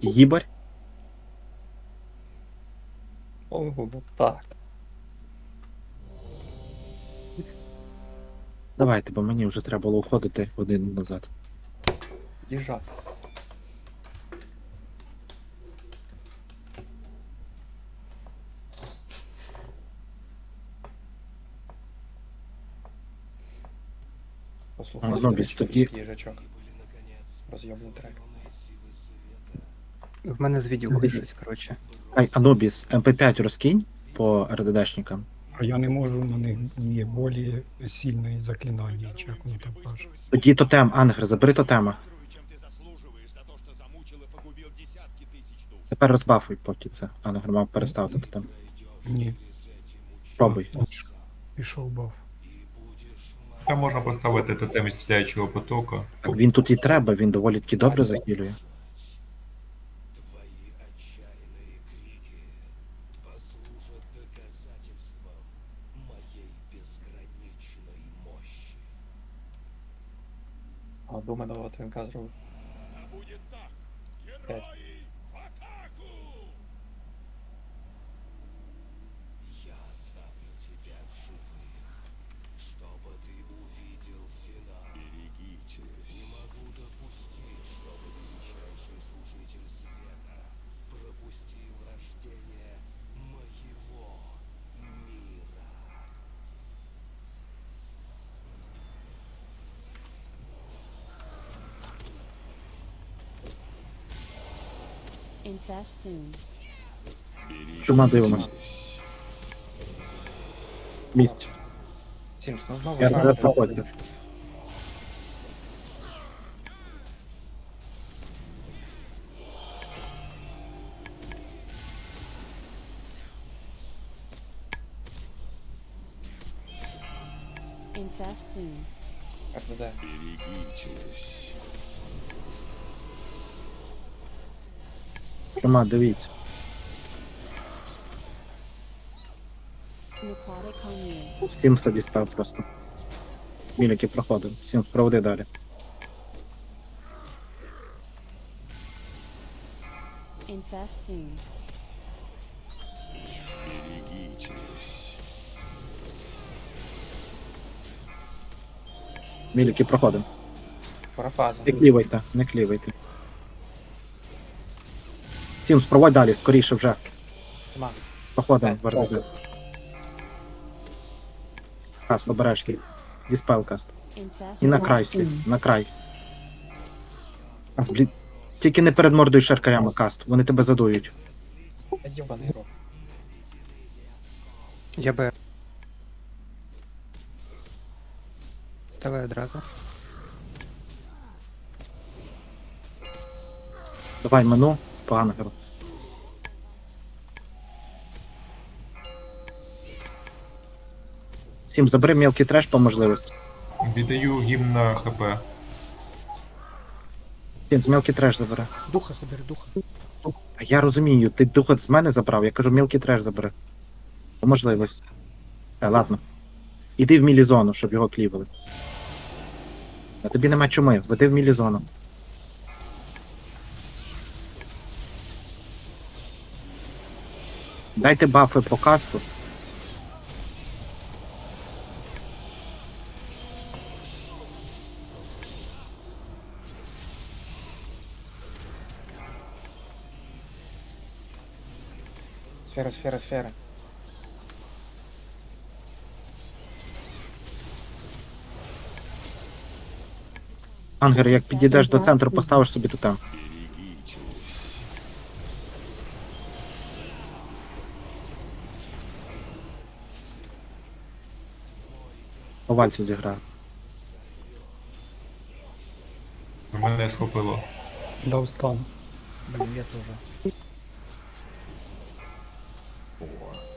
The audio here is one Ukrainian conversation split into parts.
Їбарь. Ого, ну так. Давайте, бо мені вже треба було уходити годину назад. Їжджати. Послухай, який тоді- їжачок. Роз'єбний трек. В мене з відділку щось, коротше. Ай, Анубіс, МП5 розкинь по РДДшникам. А я не можу, на них є болі сильної заклинання, чи як вони там кажуть. Тоді тотем, Ангер, забери тотема. Тепер розбафуй поки це. Ангер мав переставити тотем. Ні. Пробуй. От ж Пішов баф. Там можна поставити тотем із стріляючого потоку. Так він тут і треба, він доволі таки добре захилює. А дума до ТНК зробив. П'ять. так. soon. Чума дивимось. Місць. Сімс, ну знову Я ж вже проходьте. Infest soon. РДД. Чума, дивіться. Necrotic on you. Сімса дістав просто. Міліки проходив. Сімс, проводи далі. Міліки проходимо. Парафаза. Не клівайте, не клівайте. Сімс, проводь далі, скоріше вже. Тьма. Проходимо в РДД. Каст, обережки. Діспел каст. І на край всі, на край. Каст, блін. Тільки не перед мордою шеркарями каст, вони тебе задують. Єбаний рот. Я би. Давай одразу. Давай мену по ангеру. Сім, забери мелкий треш по можливості. Віддаю гімн на ХП. Сім, з мелкий треш забери. Духа собери, духа. А я розумію, ти духот з мене забрав, я кажу, мелкий треш забери. По можливості. Е, ладно. Іди в мілізону, щоб його клівали. А тобі нема чуми, веди в мілізону. Дайте бафи по касту. Сфера, сфера, сфера. Ангер, як підійдеш до центру, поставиш собі тотем. По вальсі зіграю. Мене схопило. Дав стан.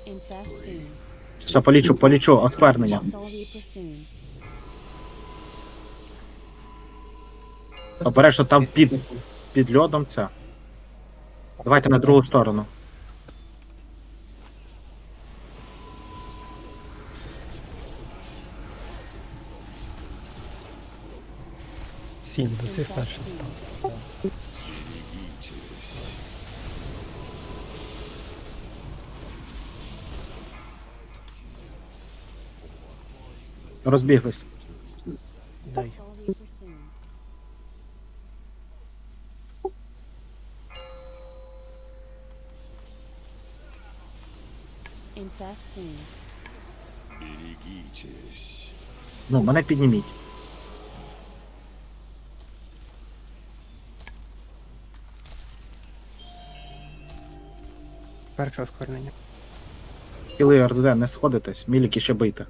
Infest soon. Все, полічу, полічу, осквернення. Обережно там під, під льодом це. Давайте на другу сторону. Тінь досі перший став. Розбіглись. Дай. Ну, мене підніміть. Перше осквернення. Хіли РДД, не сходитесь, міліки ще бийте.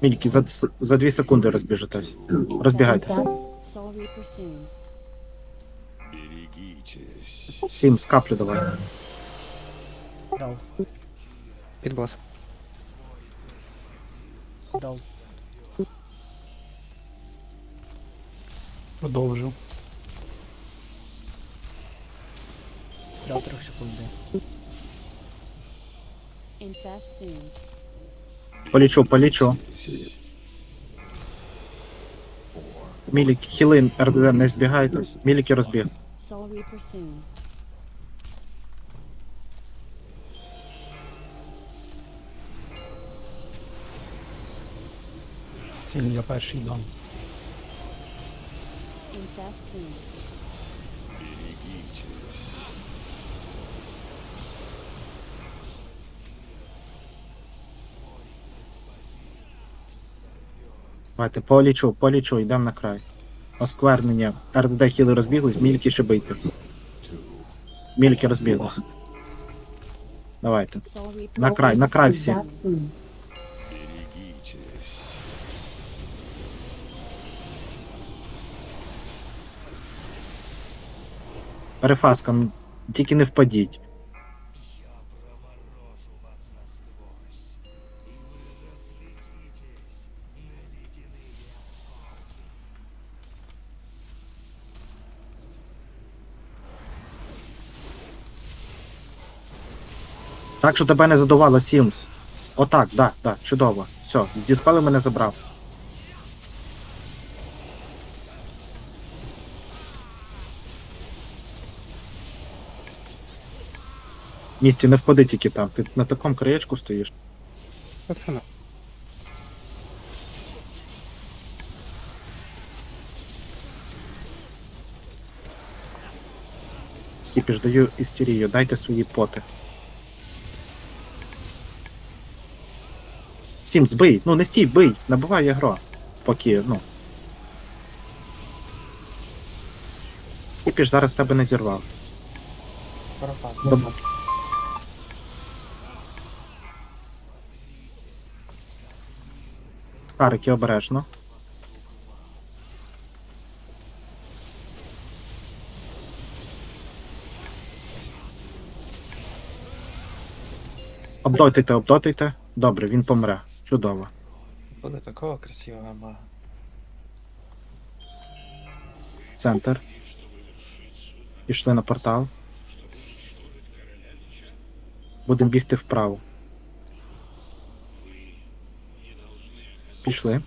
Міліки, за, за 2 секунди розбіжетесь. Розбігайтесь. Soul Сім, з каплю давай. Дав, Під бос. дав. Продовжу. Дав 3 секунди. Полічу, полічу. Мілік, хіли РДД, не збігайтесь. Міліки розбіг. Сильно я перший дам. Infest soon. Давайте, полічу, полічу, йдемо на край. Осквернення. РДД хіли розбіглись, мільки ще бийте. Мільки розбіглись. Давайте. На край, на край всі. Перефаска, ну, тільки не впадіть. Так, що тебе не задувало Сімс. Отак, да, да, чудово. Все, з діспели мене забрав. Місті не впади тільки там. Ти на такому краєчку стоїш. Пацана. Кіпіш, даю істерію, дайте свої поти. Сім, збий, ну не стій, бий, набивай ягро. Поки, ну. Кіпіш зараз тебе не зірвав. Доб- Карики обережно. Обдотуйте, обдотуйте. Добре, він помре. Чудово. Буде такого красивого мага. Центр. Пішли на портал. Будемо бігти вправо. Пішли.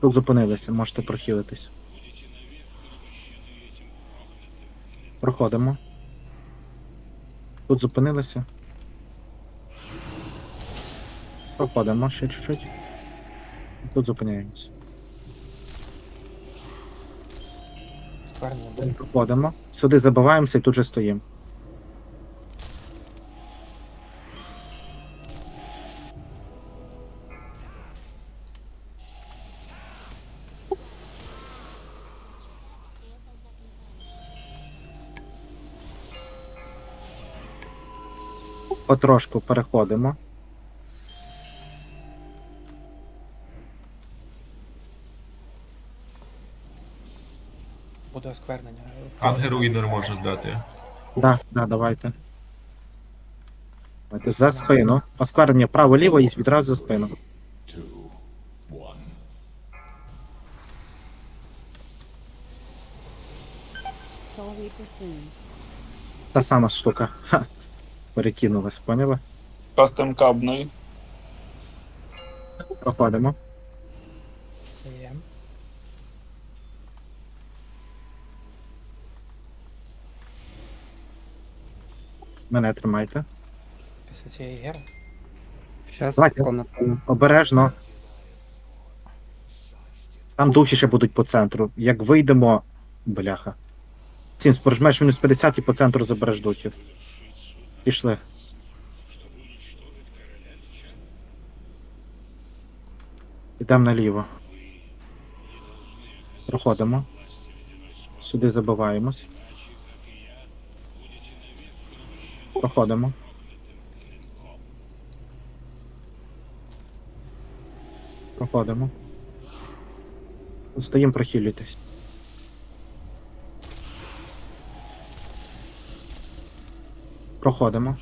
Тут зупинилися, можете прохилитись. Проходимо. Тут зупинилися. Проходимо ще чуть-чуть. Тут зупиняємось. Проходимо. Сюди забиваємося і тут же стоїмо. Потрошку переходимо. Буде осквернення. Ангеру інер може дати. Да, да, давайте. Давайте за спину. Осквернення право-ліво і відразу за спину. Та сама штука. Ха. Перекинулась, поняли? Кастом кабної. Проходимо. Є. Мене тримайте. Після цієї гери. Зараз Давайте. комната. Обережно. Там духи ще будуть по центру. Як вийдемо. Бляха. Сім, прожмеш мінус 50 і по центру забереш духів. Пішли. Ідемо наліво. Проходимо. Сюди забиваємось. Проходимо. Проходимо. Стоїмо прохилюйтесь. Проходимо.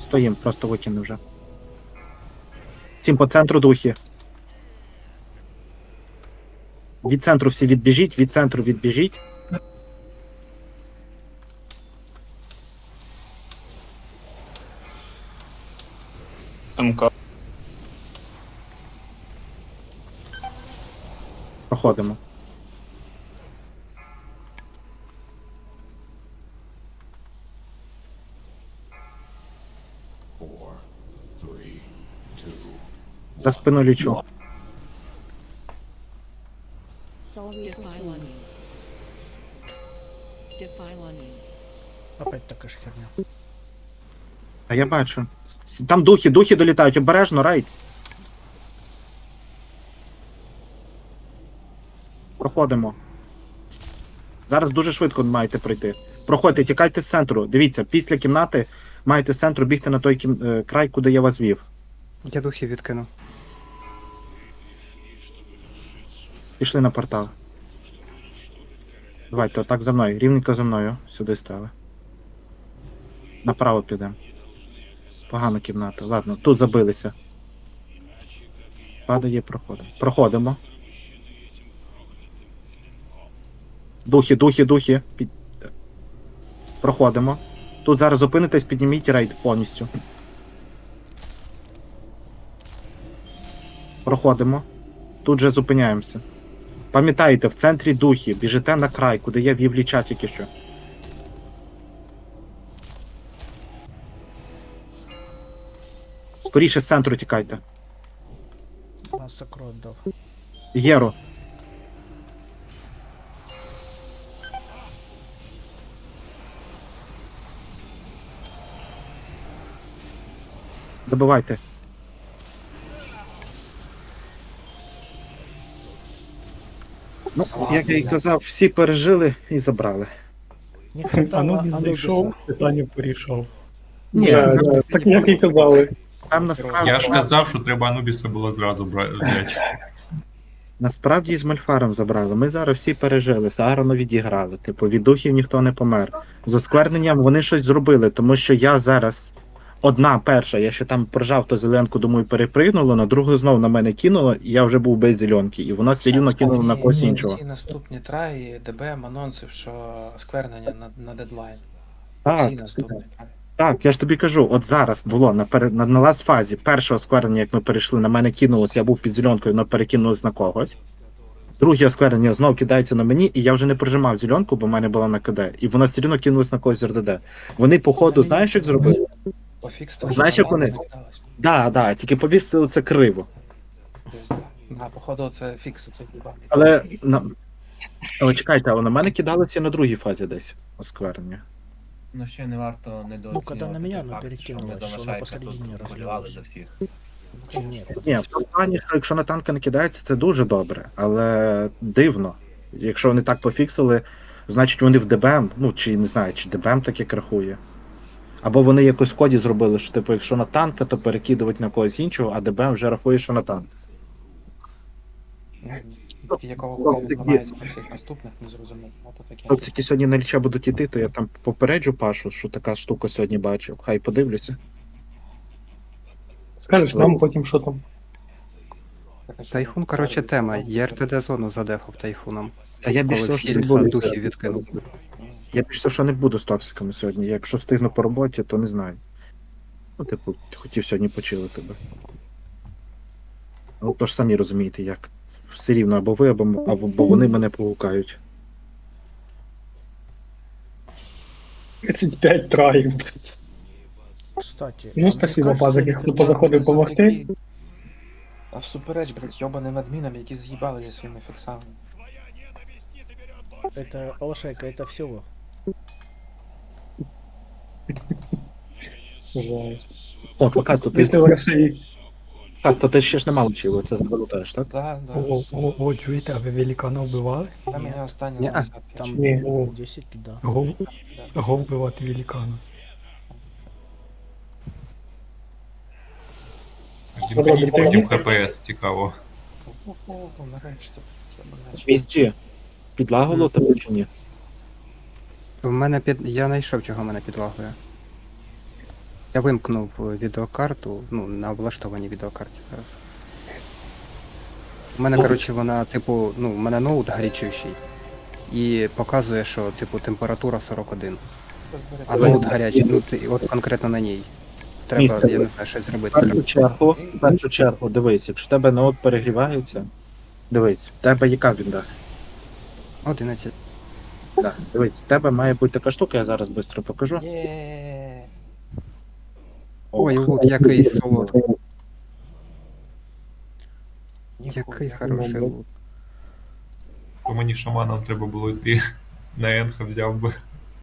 Стоїм, просто викину вже. Цім по центру духи. Від центру всі відбіжіть, від центру відбіжіть. МК. Проходимо. За спину лічу. Така ж херня. А я бачу. С- Там духи, духи долітають, обережно, рейд. Проходимо. Зараз дуже швидко маєте пройти. Проходьте, тікайте з центру. Дивіться, після кімнати маєте з центру бігти на той кім... е, край, куди я вас вів. Я духи відкину. Пішли на портал. Давайте, отак за мною. Рівненько за мною. Сюди стали. Направо підемо. Погана кімната. Ладно, тут забилися. Падає, проходимо. Проходимо. Духи, духи, духи. Під... Проходимо. Тут зараз зупинитесь, підніміть рейд повністю. Проходимо. Тут же зупиняємося. Пам'ятаєте, в центрі духи, біжите на край, куди я вів ліча тільки що. Скоріше з центру тікайте. Нас закрот дав. Єро. Добивайте. Ну, як я і казав, всі пережили і забрали. Анубіс зайшов, питання порішав. Ні, Так як і казали. Там насправді, Я ж казав, що треба Анубіса було зразу взяти. насправді і з Мальфаром забрали. Ми зараз всі пережили, Сагарону відіграли. Типу, від духів ніхто не помер. З оскверненням вони щось зробили, тому що я зараз. Одна перша, я ще там прожав то зеленку, думаю, перепригнула, на другу знов на мене кинула, і я вже був без зеленки. І вона все рівно кинула на когось Ні, іншого. Ці наступні траї ДБМ анонсив, що сквернення на, на дедлайн. Так, Всі наступні траї. Так, я ж тобі кажу, от зараз було на, пере- на, на ласт фазі першого осквернення, як ми перейшли, на мене кинулось, я був під зеленкою, воно перекинулось на когось. Друге осквернення знов кидається на мені, і я вже не прижимав зеленку, бо в мене була на КД. І воно все рівно кинулось на когось з РДД. Вони, походу, знаєш, як зробили? Знаєш, як вони? Да, да, тільки повісили це криво. Да, походу це фікси цих дебагів. Але на. Але чекайте, але на мене кидалося на другій фазі десь осквернення. Ну ще не варто недооцінювати коли той ну, факт, що ми тут за всіх. Ні? Ні, в тому плані, що якщо на танка не кидається, це дуже добре, але дивно. Якщо вони так пофіксили, значить вони в ДБМ, ну чи не знаю, чи ДБМ так як рахує. Або вони якось в коді зробили, що типу, якщо на танка, то перекидувати на когось іншого, а ДБМ вже рахує, що на танк. Ну, Якого Ну, хуя такі- на всіх наступних, не зрозуміло. Ото таке. Хлопці, сьогодні на ліча будуть іти, то я там попереджу Пашу, що така штука сьогодні бачив. Хай подивлюся. Скажеш нам потім, що там. Тайфун, коротше, тема. Я РТД зону задефав тайфуном. Та я більше всього, що не буду. духи відкинув. Я більше всього, що не буду з токсиками сьогодні. Якщо встигну по роботі, то не знаю. Ну, типу, хотів сьогодні почилити би. Але то ж самі розумієте, як Все рівно або ви, або, або, або вони мене погукають. 35 траїв. Кстати, Ну, спасибо, пазики, хто позаходив помогти. А всупереч, блядь, йобаним адмінам, які з'їбали зі своїми фіксами. Это, Алашайка, это все вы. Жесть. О, Покасто, ти, Після Росії. Покасто, ти ще ж не мав вчив, це заболотаєш, так? Да, да. О, о, о, чуєте, а ви великана вбивали? Та мене останні Ні-а. десятки. Там о, 10, да. Гол, гол вбивати великана. Потім ХПС цікаво. О, нарешті. Місті. Підлагало тебе чи ні? В мене під. Я знайшов, чого мене підлагує. Я вимкнув е, відеокарту, ну, на облаштованій відеокарті зараз. У мене, Ну. коротше, вона, типу, ну, у мене ноут гарячущий. І показує, що, типу, температура 41. А ноут гарячий, ну, ти, от конкретно на ній. Треба, Місце. я не знаю, щось В зробити. першу чергу, в першу чергу, дивись, якщо в тебе ноут перегрівається, дивись, в тебе яка вінда? 11. Да, дивись, в тебе має бути така штука, я зараз швидко покажу. Є. Ой, лук, який солодкий. Ніхуя. Який хороший лут. То мені шаманом треба було йти. На Енха взяв би.